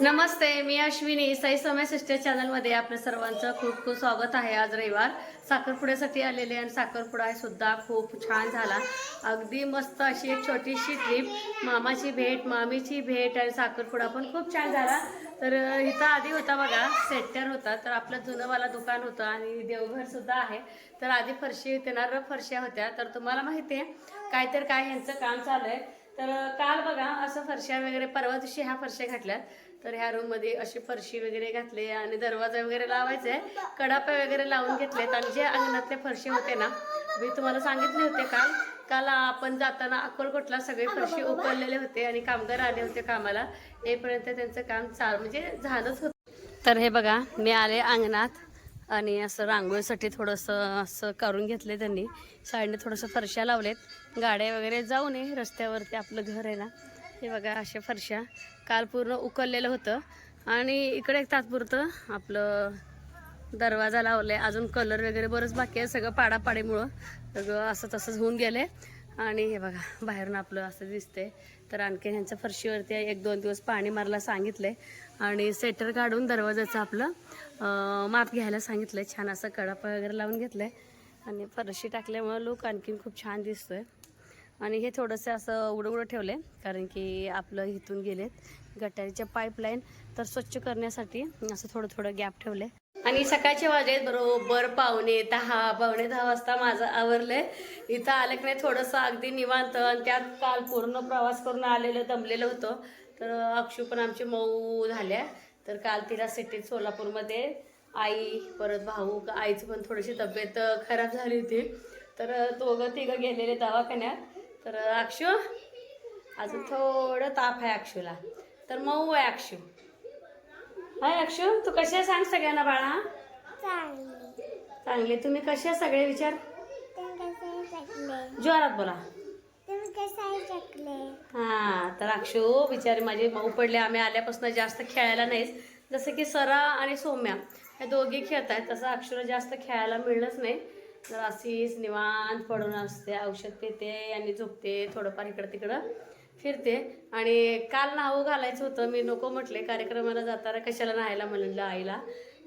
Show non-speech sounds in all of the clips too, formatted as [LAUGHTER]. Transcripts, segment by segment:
नमस्ते मी अश्विनी. साई समय सिस्टर चॅनलमध्ये आपल्या सर्वांचं खूप खूप स्वागत आहे आज रविवार. साखरपुड्यासाठी आलेले आणि साखरपुडा सुद्धा खूप छान झाला. अगदी मस्त अशी एक छोटीशी ट्रीप मामाची भेट मामीची भेट आणि साखरपुडा पण खूप छान झाला. तर इथं आधी होता बघा सेटर होता. तर आपलं जुनंवाला दुकान होतं आणि देवघर सुद्धा आहे. तर आधी फरशी होते फरश्या फरशा होत्या. तर तुम्हाला माहिती आहे काय तर काय यांचं काम चालू आहे. तर काल बघा असं फरशा वगैरे परवा दिवशी ह्या फरशा घातल्यात. तर ह्या रूममध्ये अशी फरशी वगैरे घातली आणि दरवाजा वगैरे लावायचे कडापे वगैरे लावून घेतलेत आणि जे अंगणातले फरशी होते ना मी तुम्हाला सांगितले होते काल. काल आपण जाताना अक्कलकोटला सगळे फरशी उकळलेले होते आणि कामगार आले होते कामाला. येपर्यंत त्यांचं काम चाल म्हणजे झालंच होतं. तर हे बघा मी आले अंगणात आणि असं रांगोळीसाठी थोडंसं असं करून घेतले त्यांनी. साईडने थोडंसं फरशा लावलेत. गाड्या वगैरे जाऊ नये रस्त्यावरती आपलं घर आहे ना. हे बघा अशा फरशा. काल पूर्ण उकललेलं होतं. आणि इकडे एक तात्पुरतं आपलं दरवाजा लावलाय. अजून कलर वगैरे बरंच बाकी आहे. सगळं पाडापाडीमुळं सगळं असं तसंच होऊन गेले आणि हे बघा बाहेरून आपलं असं दिसतंय. तर आणखी ह्यांच्या फरशीवरती एक दोन दिवस पाणी मारायला सांगितलंय. आणि सेटर काढून दरवाजाचं आपलं माप घ्यायला सांगितलंय. छान असं कडापा वगैरे लावून घेतलंय. आणि फरशी टाकल्यामुळं लोक आणखीन खूप छान दिसतोय. आणि हे थोडंसं असं उघडं उडं ठेवलं कारण की आपलं इथून गेलेत. गटारीच्या पाईपलाईन तर स्वच्छ करण्यासाठी असं थोडं थोडं गॅप ठेवले आणि सकाळचे वाजेत बरोबर पावणे दहा पावणे दहा वाजता माझं आवरलंय. इथं आलं की नाही थोडंसं अगदी निवांत आणि त्यात काल पूर्ण प्रवास करून आलेलं दमलेलं होतं. तर अक्षू पण आमची मऊ झाल्या. तर काल तिला सिटीत सोलापूरमध्ये आई परत भाऊ आईची पण थोडीशी तब्येत खराब झाली होती. तर दोघं तिघं गेलेले दवाखान्यात. तर अक्षू अजून थोडं ताप आहे अक्षूला. तर मऊ आहे अक्षू. हाय अक्षू तू कशी आहे सांग सगळ्यांना बाळा. चांगले. तुम्ही कसे सगळे विचार? जोरात बोला. हा तर अक्षू विचार माझे मऊ पडले. आम्ही आल्यापासून जास्त खेळायला नाहीच जसं की सरा आणि सौम्या या दोघी खेळत आहेत तसं अक्षूला जास्त खेळायला मिळलंच नाही. तर अशीच निवांत पडून असते औषध पिते आणि झोपते थोडंफार इकडं तिकडं फिरते. आणि काल नावं घालायचं होतं मी नको म्हटले कार्यक्रमाला जाताना कशाला न्हायला म्हणलं आईला.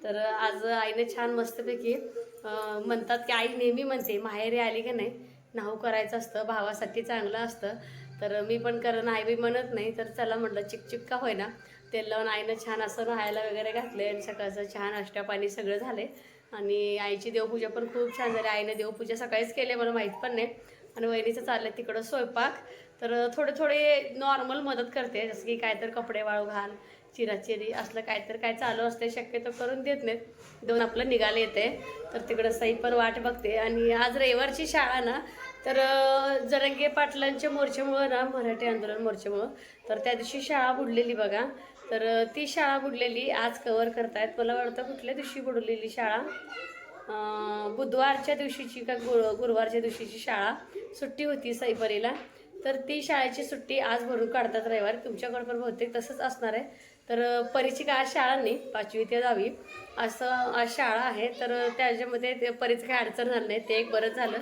तर आज आईने छान मस्तपैकी म्हणतात की आई नेहमी म्हणते माहेरी आली की नाही? नाहू करायचं असतं भावासाठी चांगलं असतं. तर मी पण कर नाही बी म्हणत नाही तर चला म्हटलं चिकचिक का होईना. तेल लावून आईनं छान असं न्हायला वगैरे घातले आणि सकाळचं छान अष्टापाणी सगळं झाले आणि आईची देवपूजा पण खूप छान झाली. आईने देवपूजा सकाळीच केली मला माहीत पण नाही. आणि वहिनीचं चाललं तिकडं स्वयंपाक. तर थोडे थोडे नॉर्मल मदत करते जसं की काय तर कपडे वाळू घाल चिराचिरी असलं काय तर काय चालू असते शक्यतो करून देत नाहीत. दोन आपलं निघाले येते. तर तिकडं सई पण वाट बघते. आणि आज रविवारची शाळा ना तर जरंगे पाटलांच्या मोर्चामुळं ना मराठी आंदोलन मोर्चामुळं तर त्या दिवशी शाळा बुडलेली बघा. तर ती शाळा बुडलेली. आज कवर करतायत. मला वाटतं कुठल्या दिवशी बुडलेली शाळा? बुधवारच्या दिवशीची का गु गुरुवारच्या दिवशीची शाळा? सुट्टी होती सईपरीला. तर ती शाळेची सुट्टी आज भरून काढतात रविवार. तुमच्याकडे पण बहुतेक तसंच असणार आहे. तर अं, परीची आज शाळा नाही पाचवी ते दहावी असं आज शाळा आहे. तर त्याच्यामध्ये ते परीचं काय अडचण झालं नाही. ते एक बरंच झालं.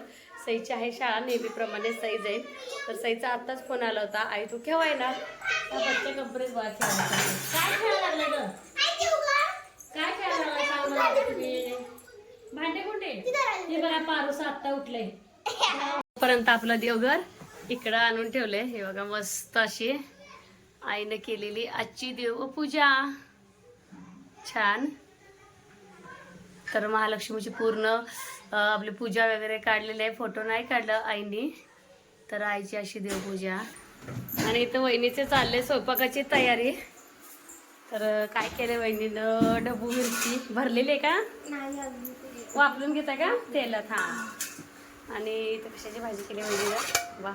सईची आहे शाळा नेहमीप्रमाणे सई जाईल. तर सईचा आत्ताच फोन आला होता. आई तू केव्हा येणार? बाहेर खेळायला लागले. काय खेळायला लागलं गं? काय खेळायला लागलं सांग मला तुम्ही. भांडे कुठे? हे बघा पारूस आत्ता उठले पर्यंत आपलं देवघर इकडं आणून ठेवले हे बघा मस्त अशी आईने केलेली आजची देवपूजा. छान. तर महालक्ष्मीची पूर्ण आपली पूजा वगैरे काढलेली आहे. फोटो नाही काढलं आईनी. तर आईची अशी देवपूजा. आणि इथं वहिनीचे चालले स्वयंपाकाची तयारी. तर काय केलं वहिनीनं? ढबू मिरची भरलेली आहे का? वापरून घेताय का? तेलात हा. आणि इथं कशाची भाजी केली वहिनीला वा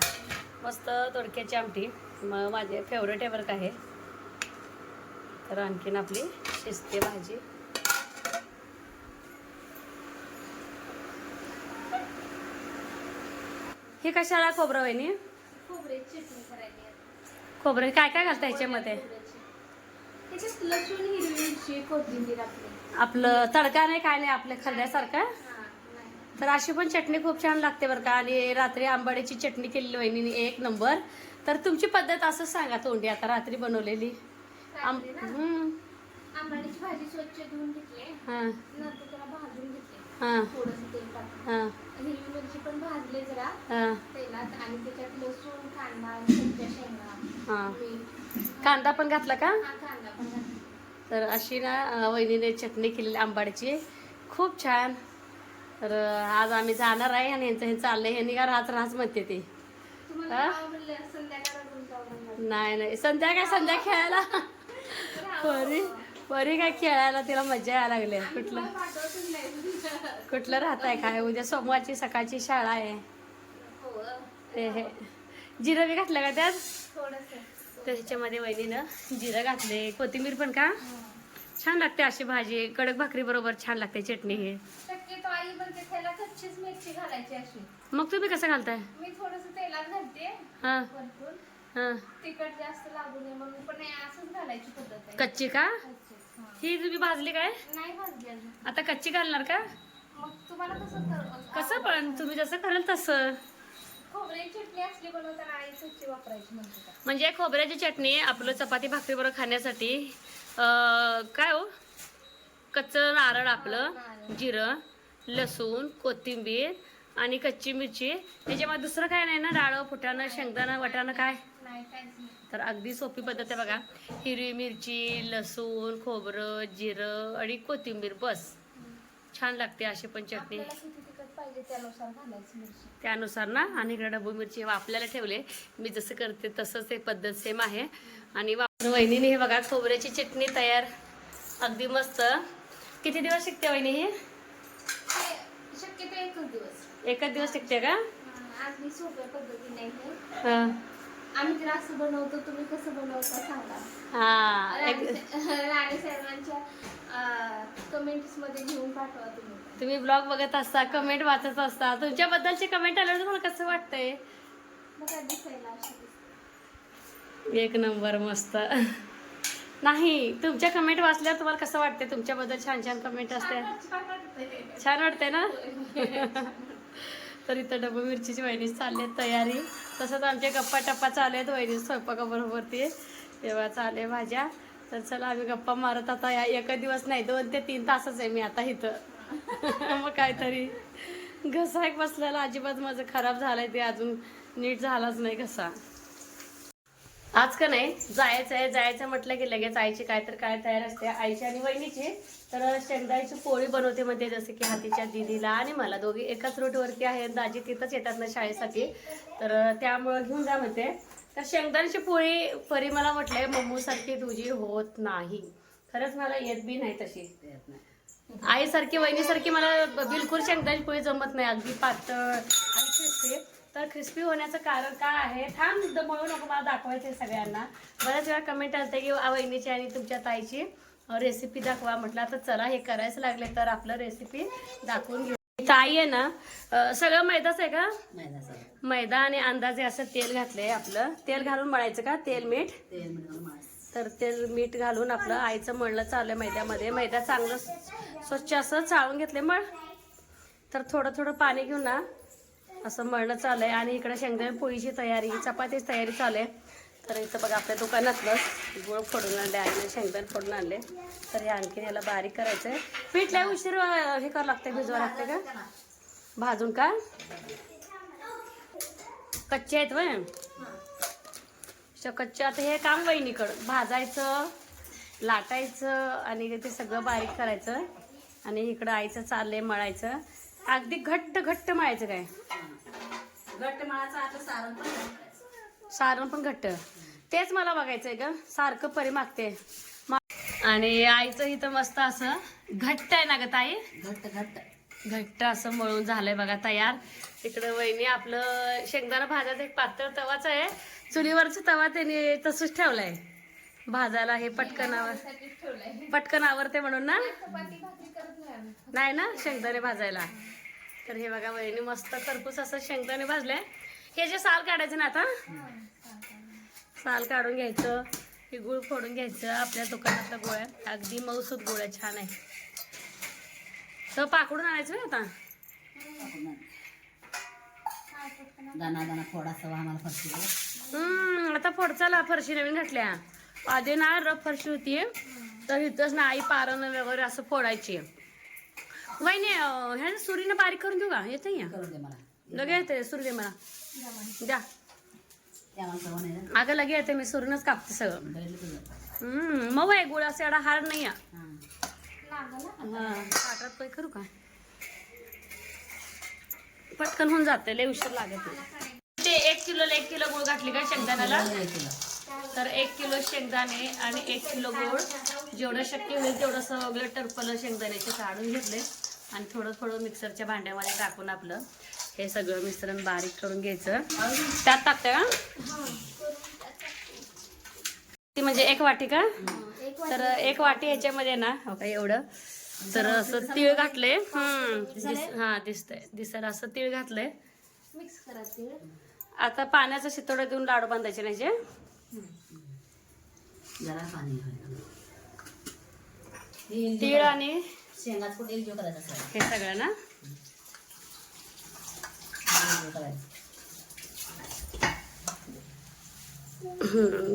मस्त दोडक्याची आमटी. मग माझे फेवरेट आहे बरं का हे. तर आणखीन आपली शिजते भाजी. हे कशाला खोबरं वहिनी. खोबरं काय काय घालतं ह्याच्यामध्ये लसूण हिरवी कोथिंबीर आपली. तडका नाही काय नाही आपल्या खरड्यासारखं? तर अशी पण चटणी खूप छान लागते बरं का. आणि रात्री आंबाड्याची चटणी केलेली वहिनीने एक नंबर. तर तुमची पद्धत असंच सांगा तोंडी. आता रात्री बनवलेली. आंबाडीची भाजी स्वच्छ धुवून घेतली हां. नंतर त्याला भाजून घेतले हां थोडंसं तेल टाकून. हां. हिरवी मिरची पण भाजले जरा. हां. तेलात आणि त्याच्यात लसूण कांदा आणि कच्च्या शेंगा हां. मीठ. कांदा पण घातला का? हा कांदा पण घातला. तर अशी ना अं, वहिनीने चटणी केलेली आंबाडीची. खूप छान. तर अं, आज आम्ही जाणार आहे आणि यांचं हे चाललंय. ह्यांनी का राहत राहत म्हणते ते. तुम्हाला हा? संध्याकाळ नाही नाही. संध्याकाळ संध्या खेळायला. परी. परी काय खेळायला तिला मजा यायला लागली. कुठलं? कुठलं राहत आहे काय? उद्या सोमवारची सकाळची शाळा आहे. हो ते हे जिरं बी घातलं का त्यात? तर ह्याच्यामध्ये वहिनीनं जिरं घातले. कोथिंबीर पण का? छान लागते अशी भाजी. कडक भाकरी बरोबर छान लागते चटणी हे. मग तुम्ही कसं घालताय? मी थोडस तेलात घालते. हां. भरपूर. हां. तिखट जास्त लागू नये. म्हणून पण नाही असंच घालायची पद्धत आहे. कच्ची का? हा. तुम्ही भाजली काय? नाही भाजली अजून. आता कच्ची घालणार का? मग तुम्हाला कसं कर- कसं पण? तुम्ही जसं कराल तसं. खोबऱ्याची चटणी असली बनवताना आई कच्ची वापरायची म्हणते का? म्हणजे खोबऱ्याची चटणी आपलं चपाती भाकरी बरोबर खाण्यासाठी अं, काय हो? कच्चं नारळ आपलं जिरं लसूण कोथिंबीर आणि कच्ची मिरची. त्याच्यामध्ये दुसरं काय नाही ना? डाळं फुटाणं शेंगदाणं वाटाणं काय? तर अगदी सोपी पद्धत आहे बघा. हिरवी मिरची लसूण खोबरं जिरं आणि कोथिंबीर बस. छान लागते अशी पण चटणी. त्यानुसार ना आणि इकडे डबू मिरची आपल्याला ठेवले. मी जसं करते तसंच ते पद्धत सेम आहे. आणि वहिनीने हे बघा खोबऱ्याची चटणी तयार. अगदी मस्त. किती दिवस शिकते वहिनी ही? हे शक्यतो एकच दिवस. एकच दिवस शिकते का? आम्ही तर असं बनवतो तुम्ही कसं बनवता सांगा. हा राणे [LAUGHS] साहेबांच्या कमेंट्समध्ये घेऊन पाठवा तुम्ही. तुम्ही ब्लॉग बघत असता कमेंट वाचत असता तुमच्याबद्दलचे कमेंट आल्यावर तुम्हाला कसं वाटतंय? बघा दिसायला. एक नंबर मस्त. नाही तुमच्या कमेंट वाचल्यावर तुम्हाला कसं वाटते तुमच्याबद्दल छान छान कमेंट असते. छान वाट- छान वाटतंय. ना? [LAUGHS] तर इथं डबू मिरचीची वहिनी चालली तयारी. तसंच आमचे गप्पा टप्पा चालू आहेत वहिनी स्वयंपाकाबरोबरती. तेव्हा चालले भाज्या. तर चला आम्ही गप्पा मारत आता या एक दिवस नाही दोन ते तीन तासच आहे मी आता इथं. [LAUGHS] मग काहीतरी. घसा एक बसलेला अजिबात माझं खराब झालं आहे ते अजून नीट झालाच नाही घसा. आज का नाही? जायचं आहे जायचं म्हटलं की लगेच आईची काय तर काय तयार असते. आईची आणि वहिनीची. तर शेंगदाईची पोळी बनवते म्हणते जसं की हातीच्या दिदीला. आणि मला दोघी एकाच रूटवरती आहे दाजी तिथंच येतात ना शाळेसाठी. तर त्यामुळं घेऊन जा म्हणते. तर शेंगदाण्याची पोळी परी मला म्हटलंय मम्मूसारखी तुझी होत नाही. खरंच मला येत बी नाही तशी. आईसारखी वहिनीसारखी मला ब- बिलकुल शेंगदाण्याची पोळी जमत नाही. अगदी पातळ आणि क्रिस्पी तर क्रिस्पी होण्याचं कारण काय आहे? थांब द- मळू नको मला दाखवायचं आहे सगळ्यांना. बऱ्याच वेळा कमेंट आलते की आ, वहिनीची आणि तुमच्या ताईची रेसिपी दाखवा. म्हटलं आता चला हे करायचं लागले तर आपलं रेसिपी दाखवून घेऊ. ताई आहे ना सगळं मैदाच आहे का? मैदा आणि अंदाजे असं तेल घातलंय आपलं. तेल घालून मळायचं का? तेल मीठ? तर तेल मीठ घालून आपलं आईचं मळणं चालू आहे मैद्यामध्ये. मैदा चांगलं स्वच्छ असं चाळून घेतले मळ. तर थोडं थोडं पाणी घेऊन ना असं मळणं चालू आहे आणि इकडे शेंगदाणे पोळीची तयारी चपातीची तयारी चालू आहे तर इथं बघा आपल्या दुकानातलंच गुळ फोडून आणले आणि शेंगदाणे फोडून आणले. तर हे आणखी याला बारीक करायचं आहे पीठ लय उशीर हे करावं लागते भिजवा लागते का? भाजून का? कच्चे आहेत वय कच्चे. आता हे काम वहिनीकडं. भाजायचं लाटायचं आणि ते सगळं बारीक करायचं. आणि इकडं आईचं चाललंय मळायचं. अगदी घट्ट घट्ट मळायचं काय? घट्ट माळाचं आता सारण पण घालायचं. सारण पण घट्ट. तेच मला बघायचंय ग. सारखं परी मागते. मा- आणि आईचं इथं मस्त असं घट्ट आहे ना ग ताई? घट्ट घट्ट. घट्ट असं मळून झालंय बघा तयार. इकडं वहिनी आपलं शेंगदाणा भाजायचं एक पातळ तवाच आहे. चुलीवरचा तवा त्याने तसंच ठेवलाय. भाजायला हे त्यासाठीच ठेवलंय पटकन आवरते म्हणून ना? नाही ना शेंगदाणे भाजायला. तर हे बघा वहिनी मस्त खरपूस असं शेंगदाणे भाजले. हे जे साल काढायचं ना आता? साल काढून घ्यायचं हे गुळ फोडून घ्यायचं आपल्या दुकानातलं गुळ आहे. अगदी मऊसूद गुळ आहे छान आहे. तर पाकडून आणायचं ना आता. दाना दाना थोडासा आम्हाला फरशी आता फोडचाला फरशी नवीन घातल्या. आधी ना रफ फरशी होती. तर इथंच ना आई पारण वगैरे असं फोडायची. वहिनी ह्या सुरीनं बारीक करून देऊ का? येतं लगे येते सुरी दे मला. द्या. अगं लगे येते मी सुरीनच कापते सगळं. मग आहे गुळाचा एवढा हार नाही पात्रात पै करू का? पटकन होऊन जाते लय उशीर लागत ते एक किलोला एक किलो गुळ घातली का शेंगदाण्याला? तर एक किलो शेंगदाणे आणि एक किलो गोड जेवढं शक्य होईल तेवढं सगळं टरपलं शेंगदाण्याचे काढून घेतले. आणि थोडं थोडं मिक्सरच्या भांड्यामध्ये टाकून आपलं हे सगळं मिश्रण बारीक करून घ्यायचं. त्यात टाकते का? ती म्हणजे एक वाटी का? तर एक वाटी ह्याच्यामध्ये ना हो का एवढं. तर असं तीळ घातले हा दिसतंय. दिसायला असं तीळ घातलंय. मिक्स करायचे आता पाण्याचा शितोडा देऊन लाडू बांधायचे नाही जे? जरा पाणी तीळ आणि शेंगाच कुठे एक जीव करायचा असं हे सगळं ना?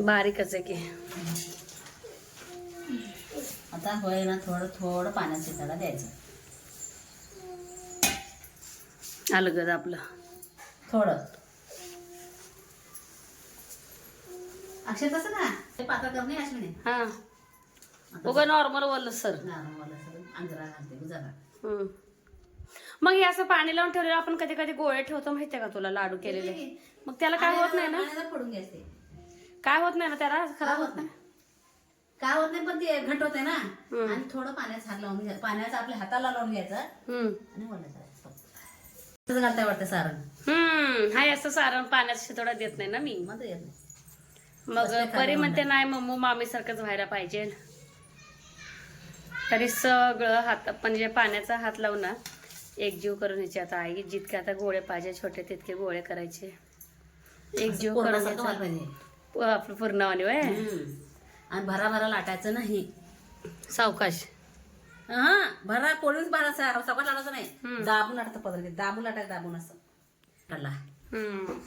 बारीकच आहे की. आता होय ना थोडं थोडं पाण्यात शिजायला द्यायचं. अलगद आपलं. थोडं. अक्षय तसं ना? ते पातळ कर नाही अश्विनी. हा. उगा नॉर्मल बोललं सर सगळं अंजरा घालते हम्म. मग हे असं पाणी लावून ठेवलेलं आपण कधी कधी गोळे ठेवतो माहितीये का तुला लाडू केलेले? मग त्याला काय होत नाही ना? पाण्याला फोडून घ्यायचे. काय होत नाही ना त्याला? खराब होत नाही. काय होत नाही पण ते घट होते ना. आणि थोडं पाण्यात हात लावून घ्यायचं पाण्याचं आपल्या हाताला लावून घ्यायचं. हम्म. आणि वरलं करायचं तसंच घालताय वाटतं सारण? हम्म. हाय असं सारण पाण्यात शितोडा देत नाही ना मी. मग येत नाही. मग परी म्हणते नाही मम्मू मामी सारखंच व्हायला पाहिजे. तरी सगळं हात म्हणजे पाण्याचा हात लावून ना एकजीव करून घ्यायचे आता आई जितके आता गोळे पाहिजे छोटे तितके गोळे करायचे. एकजीव करून आपलं पूर्णवाणी वय. आणि भरा भरा लाटायचं नाही. सावकाश. हा भरा पोळीच भरा सकाळ लाटायचं नाही. दाबून लाटतं पदर दाबून लाटायचं दाबून असं. हम्म.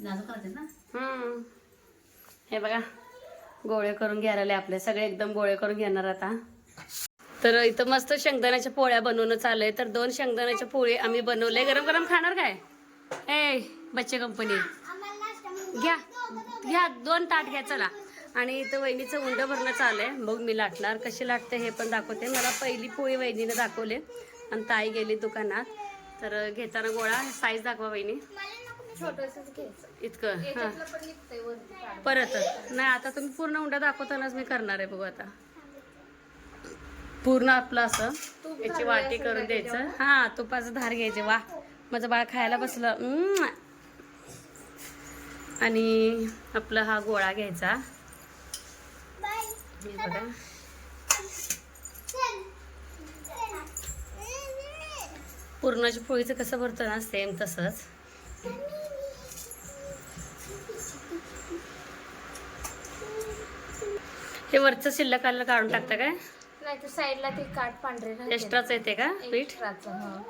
नाजूक करायचं ना? हम्म. हे बघा गोळे करून घ्यायला आपले. सगळे एकदम गोळे करून घेणार आता. तर इथं मस्त शेंगदाण्याच्या पोळ्या बनवणं चाललंय. तर दोन शेंगदाण्याच्या पोळी आम्ही बनवले. गरम गरम खाणार काय? ए बच्चे कंपनी. घ्या घ्या दोन ताट घ्या चला. आणि इथं वहिनीचं उंड भरणं चाललंय. मग मी लाटणार. कशी लाटते हे पण दाखवते. मला पहिली पोळी वहिनीने दाखवले. आणि ताई गेली दुकानात. तर घेताना गोळा. साईज दाखवा वहिनी. इतकं हां. परत नाही आता तुम्ही पूर्ण उंडा दाखवतानाच मी करणार आहे बघू आता. पूर्ण आपलं असं याची वाटी करून द्यायचं. हा तुपाचं धार घ्यायचे वा. माझं बाळ खायला बसलं. आणि आपला हा गोळा घ्यायचा. हे बघा. पूर्णाच्या पोळीचं कसं भरतं ना सेम तसंच. हे वरचं शिल्लक आलं काढून टाकता काय? नाही तर साईडला ते काठ पांढरे राहते. एक्स्ट्राच येते का? पीठ? एक्स्ट्राचं, हं.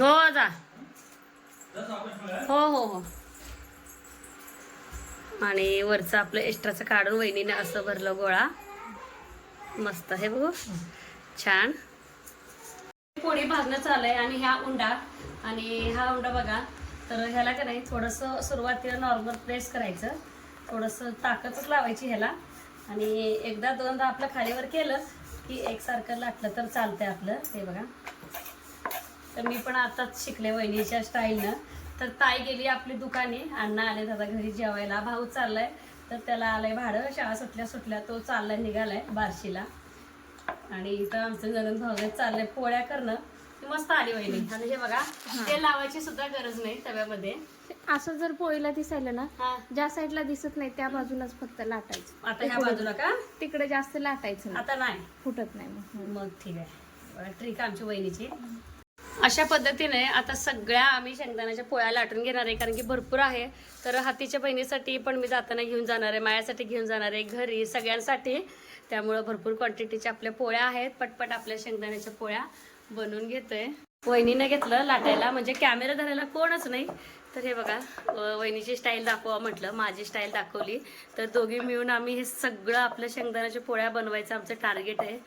हो जा हो हो हो. आणि वरचं आपलं एक्स्ट्राचं काढून वहिनीने असं भरलं गोळा. मस्त हे बघू. छान. पोळी भाजणं चालू आहे आणि ह्या उंडा. आणि हा उंडा बघा. तर ह्याला का नाही थोडंसं सुरुवातीला नॉर्मल प्रेस करायचं. थोडंसं ताकदच लावायची ह्याला. आणि एकदा दोनदा आपलं खालीवर केलं की एकसारखं लाटलं तर चालतंय आपलं. हे बघा. तर मी पण आताच शिकले वहिनीच्या स्टाईलनं तर ताई गेली आपली दुकाने. अण्णा आले दादा घरी जेवायला. भाऊ चाललाय. तर त्याला आलंय भाडं. शाळा सुटल्या सुटल्या तो चाललाय निघालाय बार्शीला. आणि इथं आमचं ननंद भाऊ चाललंय पोळ्या करणं. मस्त आली वहिनी. आणि हे बघा ते लावायची सुद्धा गरज नाही तव्यामध्ये. असं जर पोळीला दिसायलं ना हा. ज्या साईडला दिसत नाही त्या बाजूलाच फक्त लाटायचं. आता ह्या बाजूला का? तिकडे जास्त लाटायचं नाही. आता नाही. फुटत नाही मग. मग ठीक आहे. ट्रिक आमची वहिनीची. अशा पद्धतीने आता सगळ्या आम्ही शेंगदाण्याच्या पोळ्या लाटून घेणार आहे कारण की भरपूर आहे. तर हातीच्या बहिणीसाठी पण मी जाताना घेऊन जाणार आहे मायासाठी घेऊन जाणार आहे घरी सगळ्यांसाठी. त्यामुळं भरपूर क्वांटिटीच्या आपल्या पोळ्या आहेत पटपट आपल्या शेंगदाण्याच्या पोळ्या बनवून घेतोय. वहिनीनं घेतलं लाटायला म्हणजे कॅमेरा धरायला कोणच नाही. तर हे बघा वहिनीची स्टाईल दाखवा म्हटलं माझी स्टाईल दाखवली. तर दोघी मिळून आम्ही हे सगळं आपल्या शेंगदाण्याच्या पोळ्या बनवायचं आमचं टार्गेट आहे.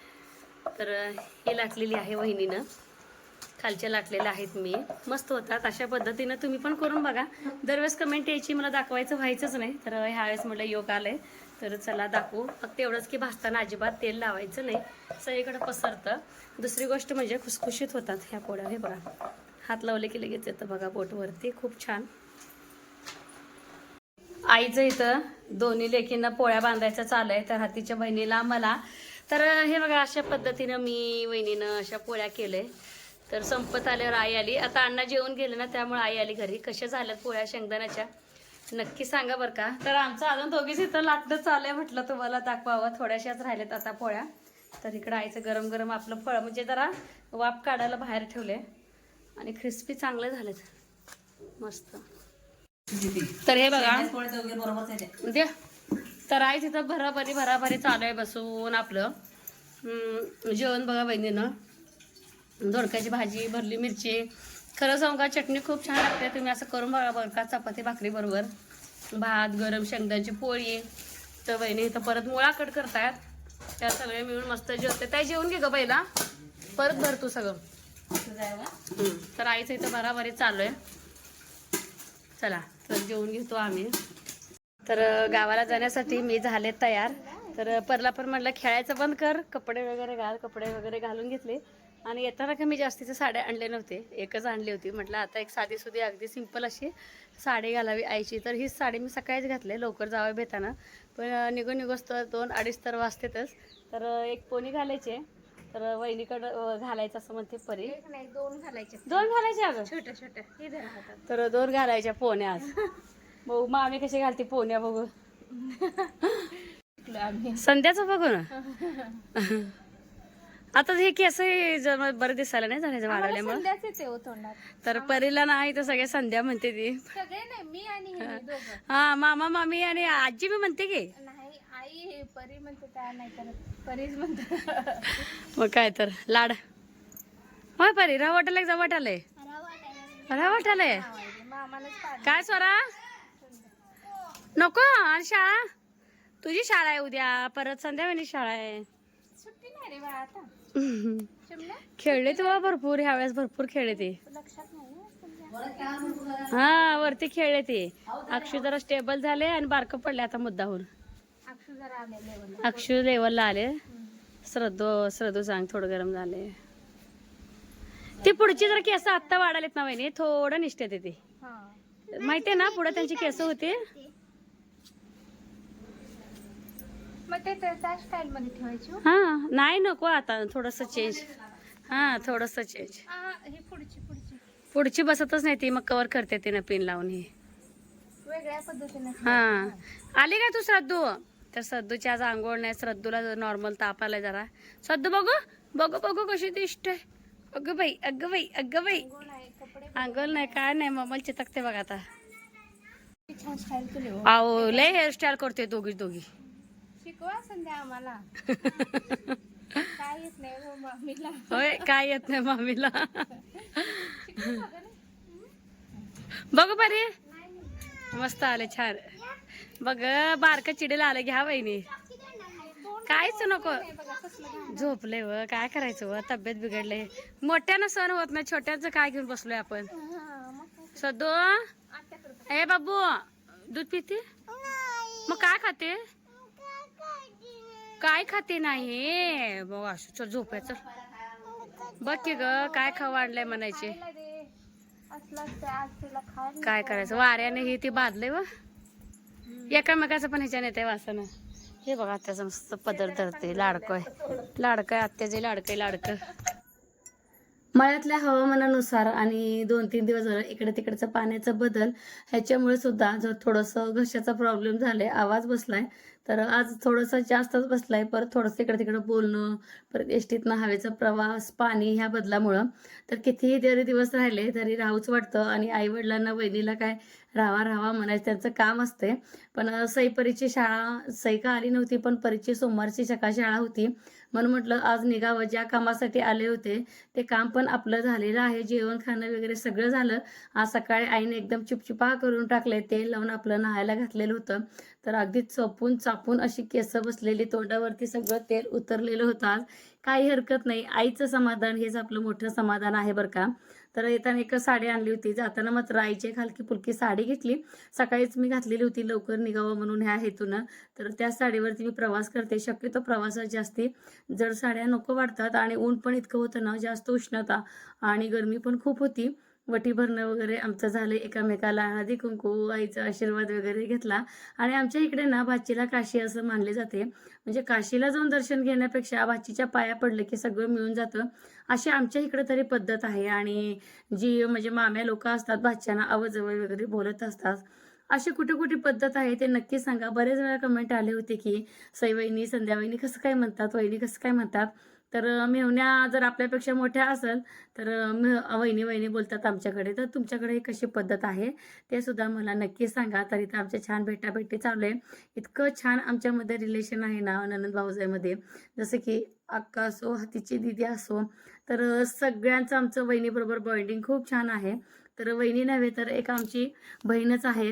तर हे ही लाटलेली आहे वहिनीनं. खालच्या लाटलेल्या आहेत मी. मस्त होतात अशा पद्धतीनं तुम्ही पण करून बघा. दरवेळेस कमेंट यायची मला दाखवायचं व्हायचंच नाही. तर ह्यावेळेस म्हटलं योग आलंय. तर चला दाखवू. फक्त एवढंच की भाजताना अजिबात तेल लावायचं नाही. सगळीकडं पसरतं. दुसरी गोष्ट म्हणजे खुसखुशीत होतात ह्या पोळ्या हे बघा. हात लावले की लगेच येतं बघा बोटवरती. खूप छान. आईचं इथं दोन्ही लेकींना पोळ्या बांधायचं चालू आहे. तर हातीच्या बहिणीला मला. तर हे बघा अशा पद्धतीनं मी वहिनीनं अशा पोळ्या केले तर संपत आल्यावर आई आली. आता अण्णा जेवून गेले ना त्यामुळे आई आली घरी. कशा झाल्यात पोळ्या शेंगदाण्याच्या? नक्की सांगा बरं का. तर आमचं अजून दोघीच इथं लाटणं चालू आहे म्हटलं तुम्हाला दाखवावं. थोड्याशाच राहिल्यात आता पोळ्या. तर इकडं आईचं गरम गरम आपलं फळ म्हणजे जरा वाफ काढायला बाहेर ठेवले. आणि क्रिस्पी चांगले झालेत. मस्त. तर हे बघा. पोळ्या द्या तर आई तिथं भराभरी भराभरी चालू आहे बसून आपलं. जेवण बघा बहिणीनं. दोडक्याची भाजी भरली मिरची. खरं सांगू का चटणी खूप छान लागते. तुम्ही असं करून बघा बरं का चपाती भाकरी बरोबर. भात गरम शेंगदाण्याची पोळी तर बहिणी इथं परत मुळा कट करतायत. त्या सगळे मिळून मस्त जेवते. त्या जेवून घे ग पहिला. परत भर तू सगळं. तर आईचं इथं बराबरी चालू आहे. चला तर जेवून घेतो आम्ही. तर गावाला जाण्यासाठी मी झाले तयार. तर परला पण म्हटलं खेळायचं बंद कर. कपडे वगैरे घाल कपडे वगैरे घालून घेतले. आणि येताना का मी जास्तीचे साड्या आणले नव्हते. एकच आणली होती. म्हटलं आता एक साधी सुधी अगदी सिंपल अशी साडी घालावी आईची. तर हीच साडी मी सकाळीच घातले लवकर जावं भेटाना. पण निघून निघोस तर दोन अडीच तर वाजतेतच. तर एक पोनी घालायचे. तर वहिनीकडं घालायचं असं म्हणते परी. दोन घालायचे दोन घालायचे अगं? छोट्या छोट्या तर दोन घालायच्या पोण्या आज. बघू मामी कशी घालते पोण्या बघू. [LAUGHS] संध्याचं बघू ना? [LAUGHS] आता हे केस बरं दिसायला नाही झाले वाढवल्यामुळे. संध्याच येते हो तोंडात. तर परीला नाही तर सगळे संध्या म्हणते ती. सगळे नाही मी आणि हे दोघं. हा मामा मामी आणि आजी मी म्हणते की. नाही आई हे परी म्हणते त्या नाही करत परीच म्हणते. मग काय तर लाड. होय परी रवाटाला जा वाटालय रवाटालय मामालाच पाड काय स्वरा? नको आणि शाळा? तुझी शाळा आहे उद्या परत संध्याकाळी शाळा आहे. सुट्टी नाही रे बाळा आता. खेळले तेव्हा भरपूर ह्यावेळेस भरपूर खेळले ते. हं. हा वरती खेळले ते. अक्षू जरा स्टेबल झाले आणि बारकं पडले आता मुद्दाहून. अक्षू लेवलला आले. श्रद्धो श्रद्धू सांग थोडं गरम झाले ती पुढची जरा केस आत्ता वाढालेत ना वहिनी थोडं निष्ठेत हा. माहितीये ना पुढे त्यांची केस होते. मग ते त्या- त्या स्टाईल मध्ये ठेवायची हो. हा नाही नको आता थोडस चेंज हा थोडस चेंज ही पुढची पुढची. पुढची बसतच नाही ती मग कवर करते तिनं पिन लावून ही. वेगळ्या पद्धतीने हा. आली काय तू श्रद्धू तर श्रद्धूची आज आंघोळ नाही श्रद्धूला नॉर्मल ताप आलाय जरा. श्रद्धू बघू बघू बघू कशी दिसते. अगं बाई अगं बाई अगं बाई. आहे कपडे आंघोळ नाही काय नाही मम्माला चितकते बघा आता. छान स्टाईल केली हो. अहो लय हेअरस्टाईल करते दोघी दोघी. शिकवा संध्या आम्हाला. काय येत नाही हो मामीला. होय काय येत नाही मामीला? बघू बरे. मस्त आले छान. बघ बारका चिडेला आलं घ्या वहिनी. काहीच नको. हे. झोपले व काय करायचं व तब्येत बिघडले. मोठ्यानं सण होत नाही छोट्याचं काय घेऊन बसलोय आपण. हा? सदो ए बाबू दूध पिते? मग काय खाते? काय खाते नाही बघ असं चल झोपायचं बघ की ग काय खाऊ आणलंय म्हणायचे. काय करायचं? वाऱ्याने हे ते बादले व. एकामेकाचं पण ह्याच्याने ते वासनं. हे बघा आत्याचं मस्त पदर धरते लाडकं आहे. लाडकं आहे आत्याचे लाडकं आहे लाडकं. मळ्यातल्या हवामानानुसार आणि दोन तीन दिवस झालं इकडे तिकडचं पाण्याचा बदल ह्याच्यामुळे सुद्धा जर थोडंसं घशाचा प्रॉब्लेम झालाय आवाज बसलाय तर आज थोडंसं जास्तच बसलाय. परत थोडंसं इकडे तिकडे बोलणं परत एसटीतनं हवेचा प्रवास पाणी ह्या बदलामुळं. तर कितीही जरी दिवस राहिले तरी राहूच वाटतं. आणि आईवडिलांना वहिनीला काय राहावा राहावा म्हणायचं त्यांचं काम असते पण अ, सईपरीची शाळा सई का आली नव्हती पण परीची सोमवारची सकाळ शाळा होती. म्हणून म्हटलं आज निघावं. ज्या कामासाठी आले होते ते काम पण आपलं झालेलं आहे. जेवण खाणं वगैरे सगळं झालं. आज सकाळी आईने एकदम चिपचिपा करून टाकले. तेल लावून आपलं नहायला घातलेलं होतं. तर अगदी चपून चापून अशी केस बसलेली. तोंडावरती सगळं तेल उतरलेलं होतं आज. काही हरकत नाही. आईचं समाधान हेच आपलं मोठं समाधान आहे बरं का. तर येताना एक साडी आणली होती. जाताना मात्र आईची एक हलकी फुलकी साडी घेतली. सकाळीच मी घातलेली होती. लवकर निघावं म्हणून ह्या हेतूनं. तर त्या साडीवरती मी प्रवास करते. शक्यतो प्रवासात जास्ती जड साड्या नको वाटतात आणि ऊन पण इतकं होतं ना जास्त उष्णता आणि गरमी पण खूप होती. वटी भरणं वगैरे आमचं झालं एकामेकाला. हळदी कुंकू आईचा आशीर्वाद वगैरे घेतला. आणि आमच्या इकडे ना भाचीला काशी असं मानले जाते. म्हणजे काशीला जाऊन दर्शन घेण्यापेक्षा भाचीच्या पाया पडलं की सगळं मिळून जातं. अशी आमच्या इकडे तरी पद्धत आहे. आणि जी म्हणजे माम्या लोक असतात भाच्यांना अवजवळ वगैरे बोलत असतात अशी कुठे कुठे पद्धत आहे ते नक्की सांगा. बरेच वेळा कमेंट आले होते की सई वहिनी संध्या वहिनी कसं काय म्हणतात वहिनी कसं काय म्हणतात? तर मेहुण्या जर आपल्यापेक्षा मोठ्या असेल तर वहिनी वहिनी बोलतात आमच्याकडे तर तुमच्याकडे कशी पद्धत आहे? ते सुद्धा मला नक्की सांगा. तर इथं आमच्या छान भेटाभेटी चालू आहे. इतकं छान आमच्यामध्ये रिलेशन आहे ना ननंद भाऊजाईमध्ये. जसं की अक्का असो हातीची दिदी असो तर सगळ्यांचं आमचं वहिनीबरोबर बॉइंडिंग खूप छान आहे. तर वहिनी नव्हे तर एक आमची बहीणच आहे.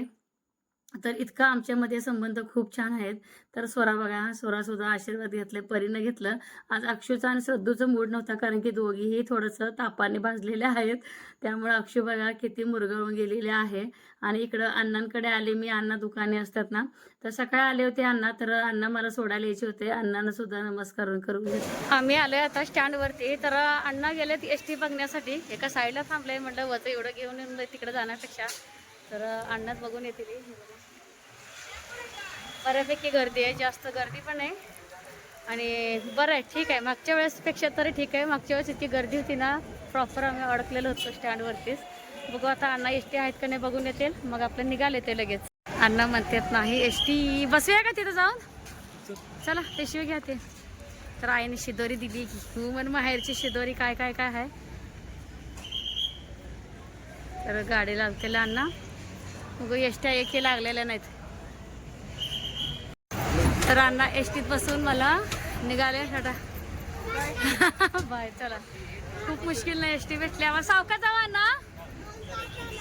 तर इतका आमच्यामध्ये संबंध खूप छान आहेत. तर स्वरा बघा स्वरा सुद्धा आशीर्वाद घेतले परीनं घेतलं. आज अक्षूचा आणि श्रद्धूचा मूड नव्हता कारण की दोघीही थोडंसं तापाने भाजलेले आहेत. त्यामुळे अक्षू बघा किती मुरगळून गेलेले आहे. आणि इकडं अण्णांकडे आले मी अण्णा दुकाने असतात ना. तर सकाळी आले होते अण्णा तर अण्णा मला सोडायला यायचे होते. अण्णांना सुद्धा नमस्कार करून घेतला आम्ही आलोय आता स्टँडवरती. तर अण्णा गेलेत एस टी बघण्यासाठी. एका साईडला थांबलंय म्हटलं वचं एवढं घेऊन येऊन तिकडे जाण्यापेक्षा. तर अण्णाच बघून येतील. बऱ्यापैकी गर्दी आहे जास्त गर्दी पण आहे. आणि बरं आहे ठीक आहे. मागच्या वेळेसपेक्षा तरी ठीक आहे. मागच्या वेळेस इतकी गर्दी होती ना प्रॉपर आम्ही अडकलेलो होतो स्टँडवरतीच बघू आता अण्णा एस टी आहेत का नाही बघून येतील. मग आपलं निघाले ते लगेच. अण्णा म्हणतात नाही एस टी बसूया का तिथं जाऊन? चला पिशवी घ्या ते. तर आईने शिदोरी दिली. तू माहेरची शिदोरी काय काय काय आहे? तर गाडी लागतेला अण्णा. मग एस टी एकही लागलेल्या नाहीत. तर अण्णा एस टीत बसून मला निघाले. टाटा. [LAUGHS] बाय चला. खूप मुश्किल नाही एस टी भेटली. आम्हाला सावका जावा ना.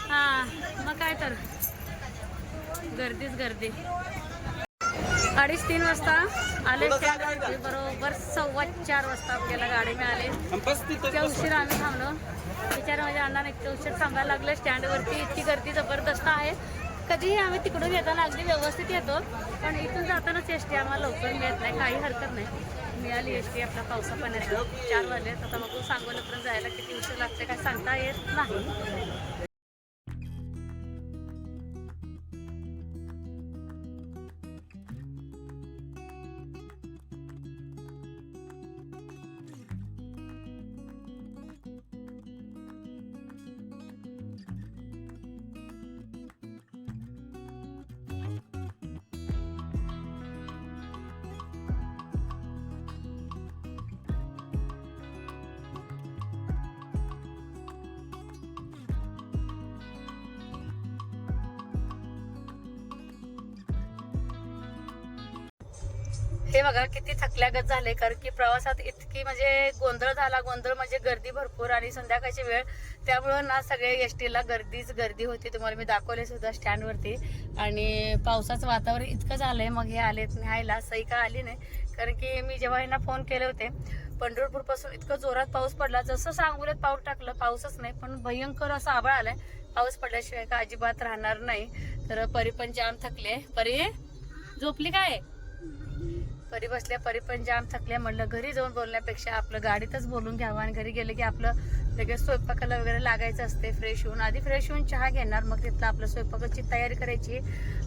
हा मग काय तर. गर्दीच गर्दी. अडीच तीन वाजता आले बरोबर सव्वा चार वाजता आपल्याला गाडी मिळाली. इतक्या उशीर आम्ही थांबलो. विचार माझ्या अण्णाने इतक्या उशीर थांबायला लागलं. स्टँडवरती इतकी गर्दी जबरदस्त आहे. कधीही आम्ही तिकडून येताना अगदी व्यवस्थित येतो पण इथून जातानाच एस टी आम्हाला लवकर मिळत नाही काही हरकत नाही. मिळाली एस टी आपल्या पावसा पाण्यात चार वाजले आता मग सांगोल्यापर्यंत जायला किती उशीर लागते काय सांगता येत नाही. ते बघा किती थकल्यागत झाले कारण की प्रवासात इतकी म्हणजे गोंधळ झाला गोंधळ म्हणजे गर्दी भरपूर आणि संध्याकाळची वेळ. त्यामुळं ना सगळे एस टीला गर्दीच गर्दी होती. तुम्हाला मी दाखवले सुद्धा स्टँडवरती. आणि पावसाचं वातावरण इतकं झालंय मग हे आलेत न्यायला सई का आली नाही? कारण की मी जेव्हा यांना फोन केले होते पंढरपूरपासून इतकं जोरात पाऊस पडला. जसं सांगोल्यात पाऊस टाकलं पाऊसच नाही पण भयंकर असं आभाळ आलाय. पाऊस पडल्याशिवाय का अजिबात राहणार नाही. तर परी पण जाम थकले परी झोपली काय? परी बसल्या परी पण जाम थकल्या म्हणलं घरी जाऊन बोलण्यापेक्षा आपलं गाडीतच बोलून घ्यावं आणि घरी गेलं की आपलं लगेच स्वयंपाकाला वगैरे लागायचं असते फ्रेश होऊन. आधी फ्रेश होऊन चहा घेणार मग तिथलं आपलं स्वयंपाकाची तयारी करायची.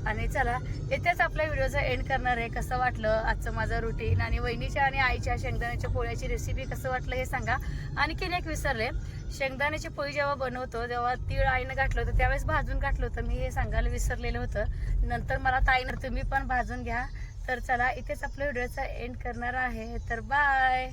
आणि चला येथेच आपल्या व्हिडिओचा एंड करणार आहे. कसं वाटलं आजचं माझं रुटीन आणि वहिनीच्या आणि आईच्या शेंगदाण्याच्या पोळ्याची रेसिपी कसं वाटलं हे सांगा. आणखीन एक विसरले. शेंगदाण्याची पोळी जेव्हा बनवतो तेव्हा तीळ आईनं घातलं होतं त्यावेळेस भाजून घातलं होतं. मी हे सांगायला विसरलेलं होतं. नंतर मला ताईनं तुम्ही पण भाजून घ्या. तर चला इथेच आपल्या व्हिडिओचा एंड करणार आहे. तर बाय